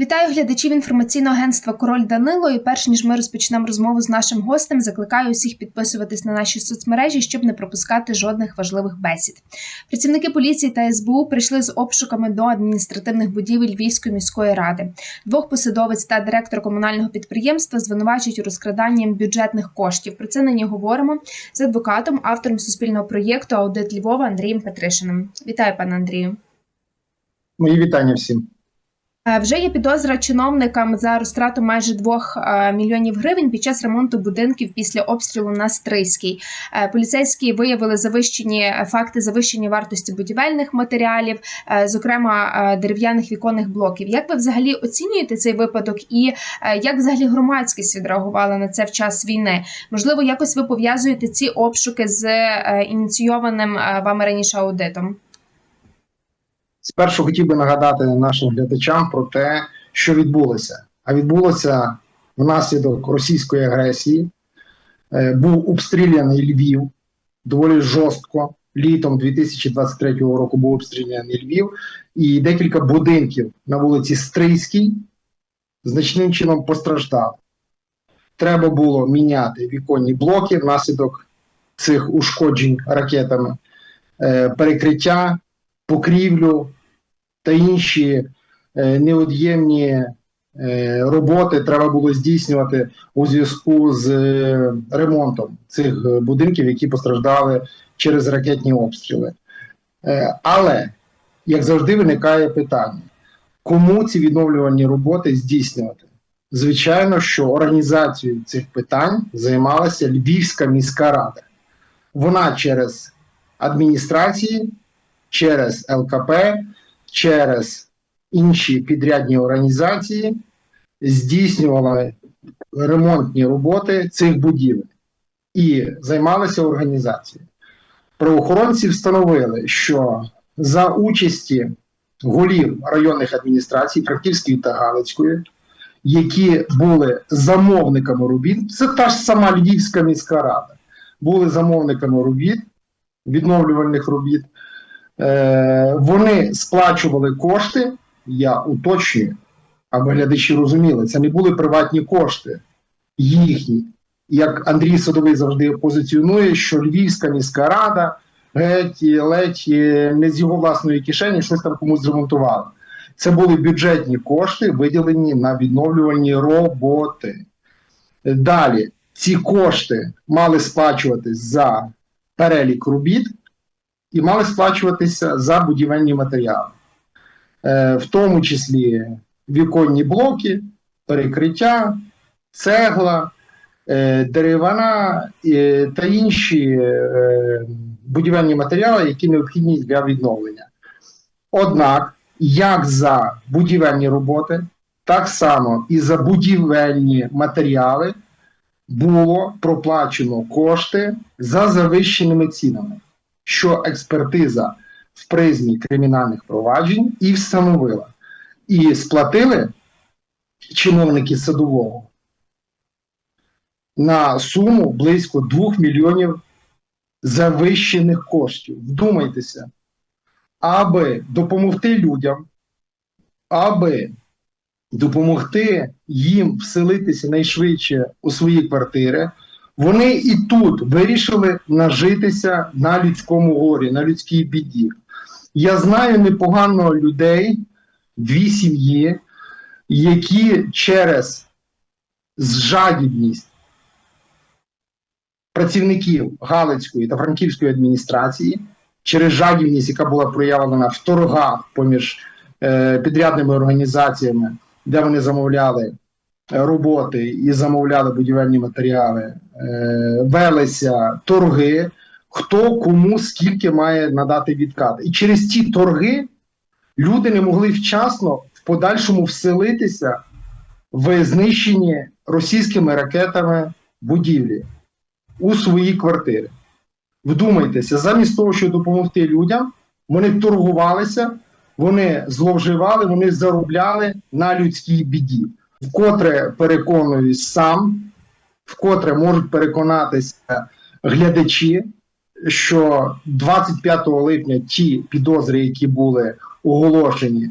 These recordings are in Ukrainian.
Вітаю глядачів інформаційного агентства Король Данило. І перш ніж ми розпочнемо розмову з нашим гостем, закликаю усіх підписуватись на наші соцмережі, щоб не пропускати жодних важливих бесід. Працівники поліції та СБУ прийшли з обшуками до адміністративних будівель Львівської міської ради. Двох посадовець та директор комунального підприємства звинувачують у розкраданні бюджетних коштів. Про це нині говоримо з адвокатом, автором суспільного проєкту Аудит Львова Андрієм Петришиним. Вітаю, пане Андрію. Мої вітання всім. Е, Вже є підозра чиновникам за розтрату майже 2 мільйонів гривень під час ремонту будинків після обстрілу на Стрийській. Е, Поліцейські виявили завищені е, факти завищення вартості будівельних матеріалів, е, зокрема е, дерев'яних віконних блоків. Як ви взагалі оцінюєте цей випадок, і е, як взагалі громадськість відреагувала на це в час війни? Можливо, якось ви пов'язуєте ці обшуки з е, ініційованим е, вами раніше аудитом? Спершу хотів би нагадати нашим глядачам про те, що відбулося. А відбулося внаслідок російської агресії. Е, Був обстріляний Львів доволі жорстко. Літом 2023 року був обстріляний Львів, і декілька будинків на вулиці Стрийській значним чином постраждали. Треба було міняти віконні блоки внаслідок цих ушкоджень ракетами, е, перекриття, покрівлю та інші е, неод'ємні е, роботи треба було здійснювати у зв'язку з е, ремонтом цих будинків, які постраждали через ракетні обстріли. Але, як завжди, виникає питання: кому ці відновлювальні роботи здійснювати? Звичайно, що організацією цих питань займалася Львівська міська рада. Вона через адміністрації, через ЛКП, через інші підрядні організації здійснювала ремонтні роботи цих будівель і займалася організацією. Правоохоронці встановили, що за участі голів районних адміністрацій Франківської та Галицької, які були замовниками робіт, це та ж сама Львівська міська рада, були замовниками робіт, відновлювальних робіт. Е, вони сплачували кошти, я уточнюю, аби глядачі розуміли, це не були приватні кошти їхні. Як Андрій Садовий завжди позиціонує, що Львівська міська рада геть ледь е, не з його власної кишені щось там комусь зремонтувала. Це були бюджетні кошти, виділені на відновлювальні роботи. Далі ці кошти мали сплачуватись за перелік робіт і мали сплачуватися за будівельні матеріали, е, в тому числі віконні блоки, перекриття, цегла, е, деревина е, та інші будівельні матеріали, які необхідні для відновлення. Однак, як за будівельні роботи, так само і за будівельні матеріали було проплачено кошти за завищеними цінами що експертиза в призмі кримінальних проваджень і встановила. І сплатили чиновники садового на суму близько 2 мільйонів завищених коштів. Вдумайтеся, аби допомогти людям, аби допомогти їм вселитися найшвидше у свої квартири. Вони і тут вирішили нажитися на людському горі, на людській біді. Я знаю непогано людей, дві сім'ї, які через жадібність працівників Галицької та Франківської адміністрації, через жадібність, яка була проявлена в торгах поміж е, підрядними організаціями, де вони замовляли роботи і замовляли будівельні матеріали, е, велися торги, хто кому скільки має надати відкат. І через ці торги люди не могли вчасно в подальшому вселитися в знищені російськими ракетами будівлі у свої квартири. Вдумайтеся, замість того, щоб допомогти людям, вони торгувалися, вони зловживали, вони заробляли на людській біді вкотре переконуюсь сам, вкотре можуть переконатися глядачі, що 25 липня ті підозри, які були оголошені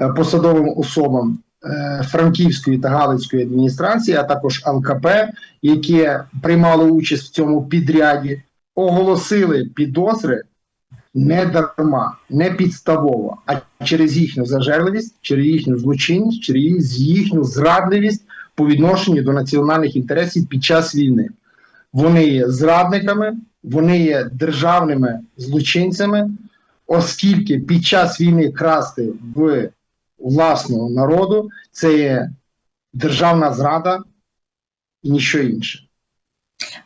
е, посадовим особам е, Франківської та Галицької адміністрації, а також ЛКП, які приймали участь в цьому підряді, оголосили підозри не дарма, не підставово, а через їхню зажерливість, через їхню злочинність, через їхню зрадливість по відношенню до національних інтересів під час війни. Вони є зрадниками, вони є державними злочинцями, оскільки під час війни красти в власного народу це є державна зрада і ніщо інше.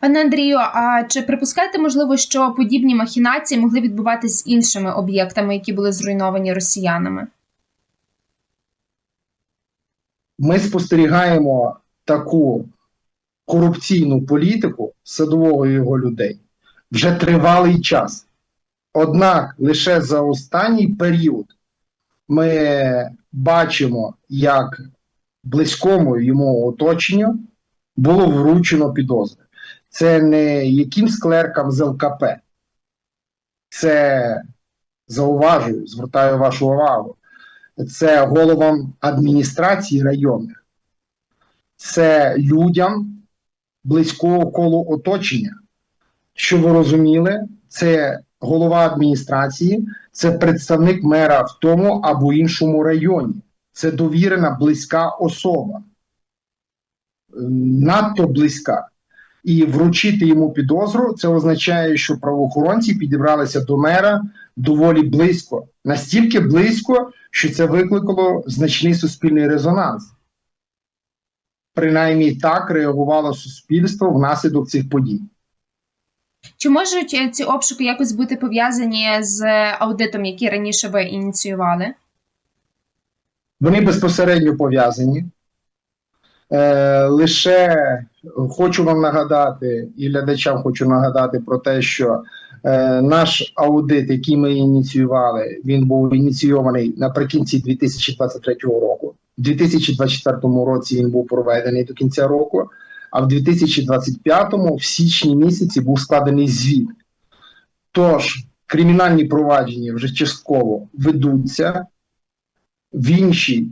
Пане Андрію, а чи припускаєте, можливо, що подібні махінації могли відбуватись з іншими об'єктами, які були зруйновані росіянами? Ми спостерігаємо таку корупційну політику садового його людей вже тривалий час. Однак лише за останній період ми бачимо, як близькому йому оточенню було вручено підозри. Це не якимсь клеркам з ЛКП. Це зауважую, звертаю вашу увагу. Це головам адміністрації районних, це людям близького колу оточення. Що ви розуміли, це голова адміністрації, це представник мера в тому або іншому районі. Це довірена близька особа. Надто близька. І вручити йому підозру, це означає, що правоохоронці підібралися до мера доволі близько, настільки близько, що це викликало значний суспільний резонанс. Принаймні так реагувало суспільство внаслідок цих подій. Чи можуть е, ці обшуки якось бути пов'язані з аудитом, який раніше ви ініціювали? Вони безпосередньо пов'язані. Е, лише хочу вам нагадати, і глядачам хочу нагадати про те, що е, наш аудит, який ми ініціювали, він був ініційований наприкінці 2023 року. У 2024 році він був проведений до кінця року, а в 2025 в січні місяці був складений звіт. Тож, кримінальні провадження вже частково ведуться в іншій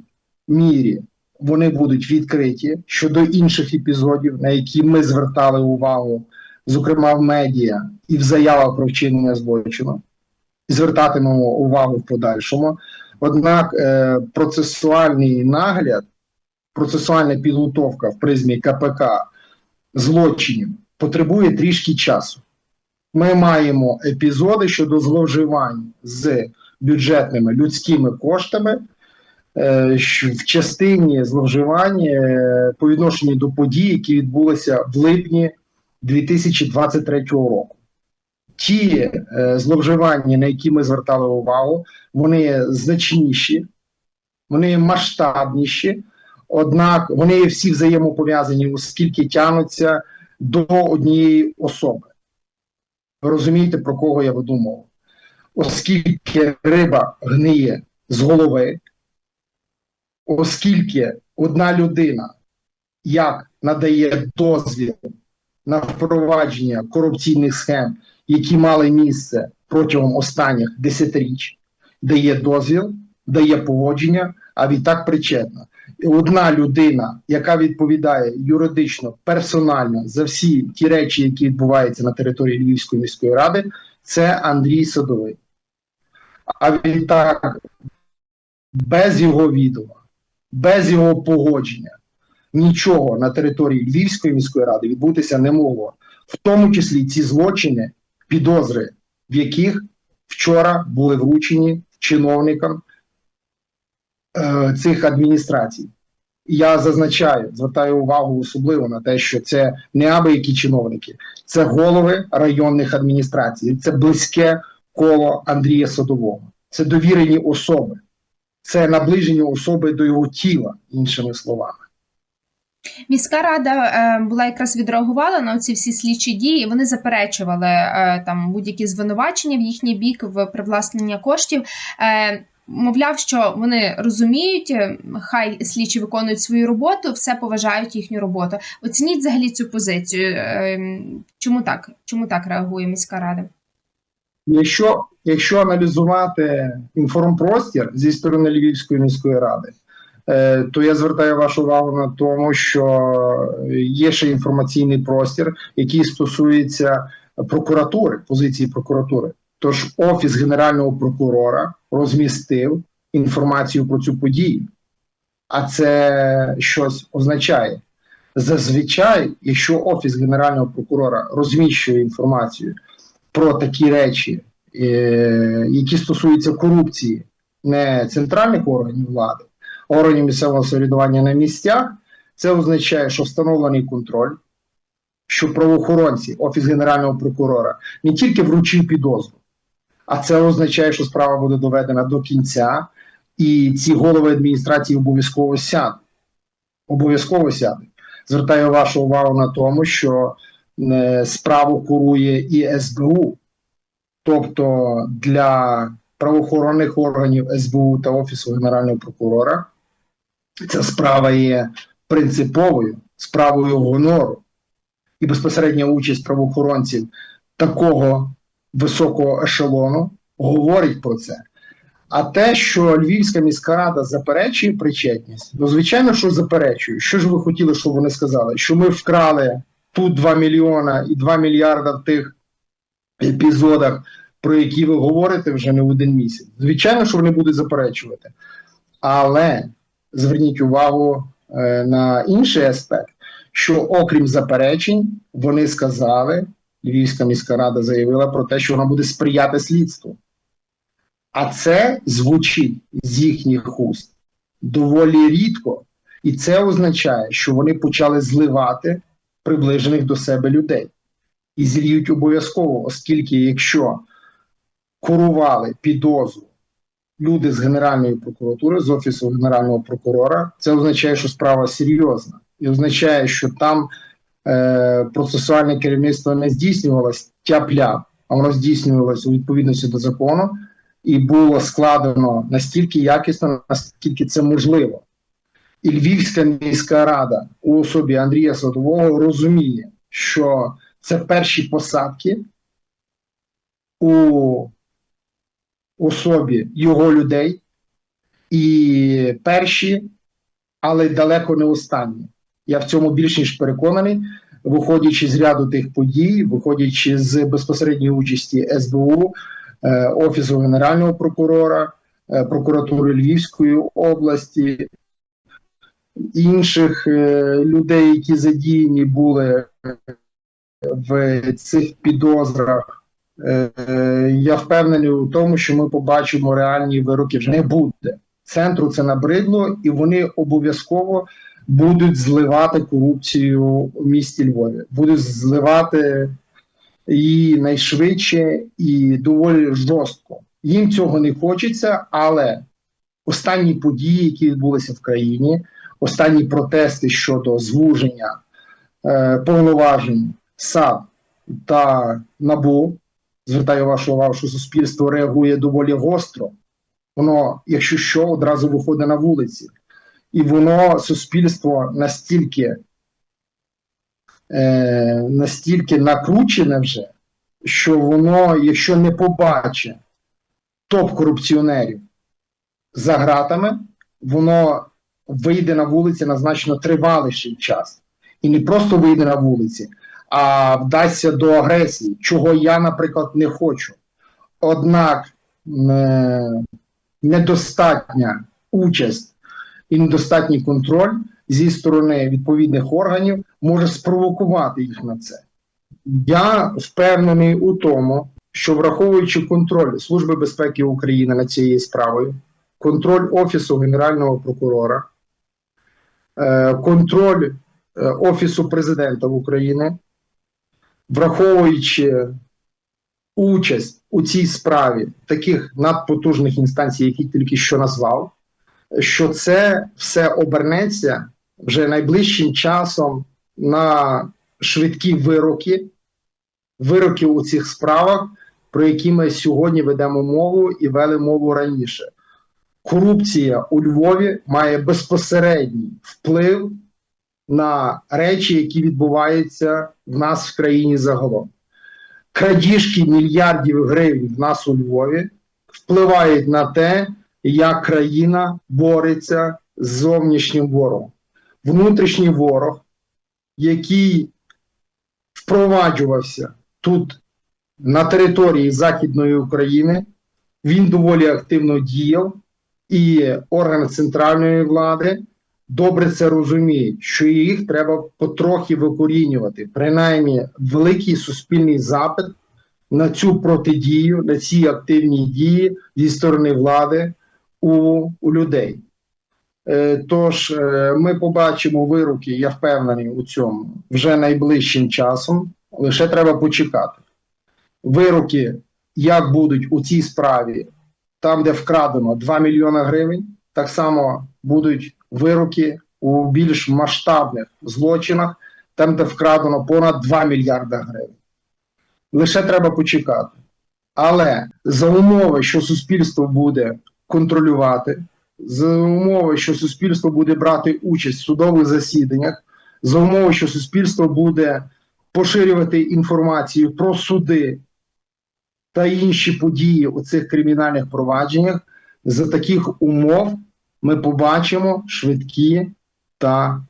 мірі вони будуть відкриті щодо інших епізодів, на які ми звертали увагу, зокрема в медіа і в заявах про вчинення злочину, і звертатимемо увагу в подальшому. Однак е, процесуальний нагляд, процесуальна підготовка в призмі КПК злочинів потребує трішки часу. Ми маємо епізоди щодо зловживань з бюджетними людськими коштами в частині зловживань е, по відношенню до подій, які відбулися в липні 2023 року. Ті е, зловживання, на які ми звертали увагу, вони значніші, вони масштабніші, однак вони всі взаємопов'язані, оскільки тянуться до однієї особи. Ви розумієте, про кого я веду мову? Оскільки риба гниє з голови, оскільки одна людина як надає дозвіл на впровадження корупційних схем, які мали місце протягом останніх десятиріч, дає дозвіл, дає поводження, а відтак причетна. Одна людина, яка відповідає юридично, персонально за всі ті речі, які відбуваються на території Львівської міської ради, це Андрій Садовий. А відтак, без його відома, без його погодження нічого на території Львівської міської ради відбутися не могло, в тому числі ці злочини, підозри, в яких вчора були вручені чиновникам е, цих адміністрацій. Я зазначаю, звертаю увагу особливо на те, що це не аби які чиновники, це голови районних адміністрацій, це близьке коло Андрія Садового, це довірені особи це наближення особи до його тіла, іншими словами. Міська рада е, була якраз відреагувала на ці всі слідчі дії. Вони заперечували е, там будь-які звинувачення в їхній бік в привласнення коштів. Е, Мовляв, що вони розуміють, хай слідчі виконують свою роботу, все поважають їхню роботу. Оцініть взагалі цю позицію. Чому так? Чому так реагує міська рада? Якщо якщо аналізувати інформпростір зі сторони Львівської міської ради, е, то я звертаю вашу увагу на тому, що є ще інформаційний простір, який стосується прокуратури, позиції прокуратури. Тож офіс генерального прокурора розмістив інформацію про цю подію. А це щось означає. Зазвичай, якщо офіс генерального прокурора розміщує інформацію про такі речі, які стосуються корупції, не центральних органів влади, а органів місцевого самоврядування на місцях, це означає, що встановлений контроль, що правоохоронці, офіс генерального прокурора не тільки вручив підозру, а це означає, що справа буде доведена до кінця, і ці голови адміністрації обов'язково сядуть. Обов'язково сядуть. Звертаю вашу увагу на тому, що е, справу курує і СБУ. Тобто для правоохоронних органів СБУ та Офісу Генерального прокурора ця справа є принциповою справою гонору і безпосередня участь правоохоронців такого високого ешелону говорить про це. А те, що Львівська міська рада заперечує причетність, ну звичайно, що заперечує. Що ж ви хотіли, щоб вони сказали? Що ми вкрали тут 2 мільйона і 2 мільярда в тих епізодах, про які ви говорите вже не один місяць. Звичайно, що вони будуть заперечувати. Але зверніть увагу е, на інший аспект, що окрім заперечень, вони сказали, Львівська міська рада заявила про те, що вона буде сприяти слідству. А це звучить з їхніх уст доволі рідко. І це означає, що вони почали зливати приближених до себе людей. І зільють обов'язково, оскільки якщо курували підозру люди з Генеральної прокуратури, з Офісу Генерального прокурора, це означає, що справа серйозна. І означає, що там е, процесуальне керівництво не здійснювалось тяп-ляп, а воно здійснювалось у відповідності до закону і було складено настільки якісно, наскільки це можливо. І Львівська міська рада у особі Андрія Садового розуміє, що це перші посадки у особі його людей, і перші, але далеко не останні. Я в цьому більш ніж переконаний, виходячи з ряду тих подій, виходячи з безпосередньої участі СБУ. Е, Офісу Генерального прокурора, е, прокуратури Львівської області, інших е, людей, які задіяні були в цих підозрах. Я впевнений у тому, що ми побачимо реальні вироки вже не буде. Центру це набридло, і вони обов'язково будуть зливати корупцію у місті Львові, будуть зливати і найшвидше і доволі жорстко. Їм цього не хочеться, але останні події, які відбулися в країні, останні протести щодо звуження е, повноважень САД та НАБУ, звертаю вашу увагу, що суспільство реагує доволі гостро. Воно, якщо що, одразу виходить на вулиці. І воно суспільство настільки е, настільки накручене вже, що воно, якщо не побачить топ-корупціонерів за гратами, воно вийде на вулиці на значно триваліший час. І не просто вийде на вулиці, а вдасться до агресії, чого я, наприклад, не хочу. Однак е, недостатня участь і недостатній контроль зі сторони відповідних органів може спровокувати їх на це. Я впевнений у тому, що враховуючи контроль Служби безпеки України над цією справою, контроль Офісу Генерального прокурора, е, контроль е, Офісу президента України, враховуючи участь у цій справі таких надпотужних інстанцій, які тільки що назвав, що це все обернеться вже найближчим часом на швидкі вироки, вироки у цих справах, про які ми сьогодні ведемо мову і вели мову раніше. Корупція у Львові має безпосередній вплив на речі, які відбуваються в нас в країні загалом. Крадіжки мільярдів гривень в нас у Львові впливають на те, як країна бореться з зовнішнім ворогом. Внутрішній ворог, який впроваджувався тут на території Західної України, він доволі активно діяв, і органи центральної влади добре це розуміють, що їх треба потрохи викорінювати. Принаймні, великий суспільний запит на цю протидію, на ці активні дії зі сторони влади у, у людей. Е, Тож е, ми побачимо вироки, я впевнений у цьому, вже найближчим часом. Лише треба почекати. Вироки, як будуть у цій справі, там, де вкрадено 2 мільйони гривень, так само будуть вироки у більш масштабних злочинах, там, де вкрадено понад 2 мільярда гривень. Лише треба почекати. Але за умови, що суспільство буде контролювати, за умови, що суспільство буде брати участь в судових засіданнях, за умови, що суспільство буде поширювати інформацію про суди та інші події у цих кримінальних провадженнях, за таких умов ми побачимо швидкі та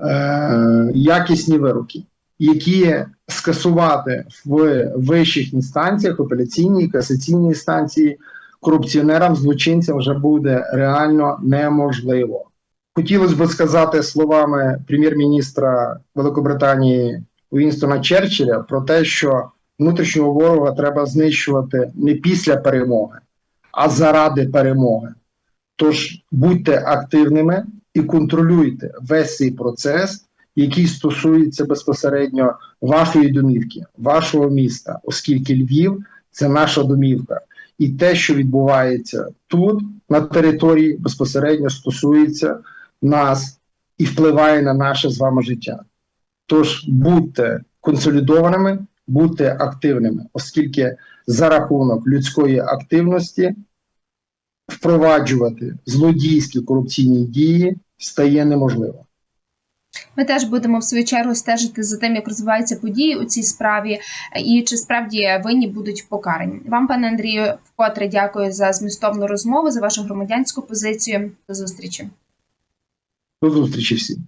е, якісні вироки, які скасувати в вищих інстанціях, апеляційній, касаційній інстанції корупціонерам, злочинцям вже буде реально неможливо. Хотілося б сказати словами прем'єр-міністра Великобританії Уінстона Черчилля про те, що внутрішнього ворога треба знищувати не після перемоги, а заради перемоги. Тож будьте активними і контролюйте весь цей процес, який стосується безпосередньо вашої домівки, вашого міста, оскільки Львів це наша домівка. І те, що відбувається тут, на території, безпосередньо стосується нас і впливає на наше з вами життя. Тож будьте консолідованими, будьте активними, оскільки за рахунок людської активності впроваджувати злодійські корупційні дії стає неможливо. Ми теж будемо в свою чергу стежити за тим, як розвиваються події у цій справі, і чи справді винні будуть покарані. Вам, пане Андрію, вкотре дякую за змістовну розмову, за вашу громадянську позицію. До зустрічі. До зустрічі всім.